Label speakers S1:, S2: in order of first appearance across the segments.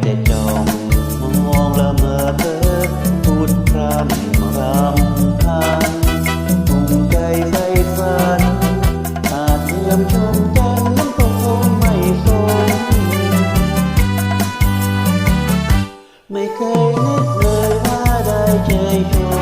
S1: แต่จ้องมองละเมอเธอพูดคำคำพานภูมิใจใส่ฝันอาจเยี่ยมชมจันน้ำตกคงไม่สมไม่เคยคิดเลยว่าได้ใจอชม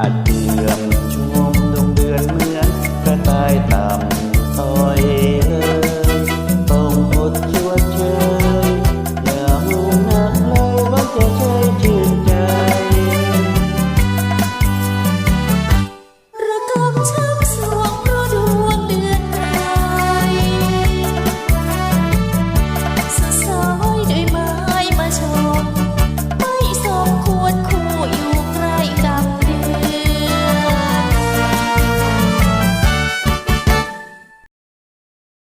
S1: อย่